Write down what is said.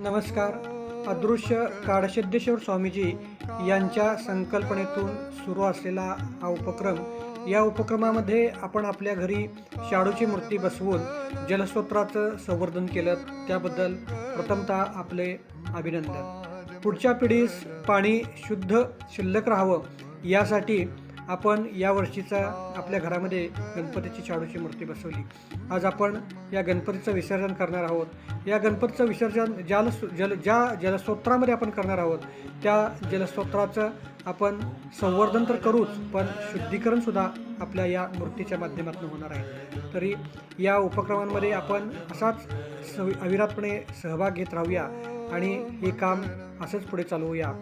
नमस्कार. अदृश्य काडसिद्धेश्वर स्वामीजी यांच्या संकल्पनेतून सुरू असलेला हा उपक्रम या उपक्रमामध्ये आपण आपल्या घरी शाडूची मूर्ती बसवून जलस्रोत्राचं संवर्धन केलं. त्याबद्दल प्रथमतः आपले अभिनंदन. पुढच्या पिढीस पाणी शुद्ध शिल्लक राहावं यासाठी आपण या वर्षीचा आपल्या घरामध्ये गणपतीची शाडूची मूर्ती बसवली. आज आपण या गणपतीचं विसर्जन करणार आहोत. या गणपतीचं विसर्जन जल जल ज्या जलस्रोत्रामध्ये आपण करणार आहोत त्या जलस्रोत्राचं आपण संवर्धन तर करूच पण शुद्धीकरणसुद्धा आपल्या या मूर्तीच्या माध्यमातून होणार आहे. तरी या उपक्रमांमध्ये आपण असाच सवि अविरातपणे सहभाग घेत राहूया आणि हे काम असंच पुढे चालवूया.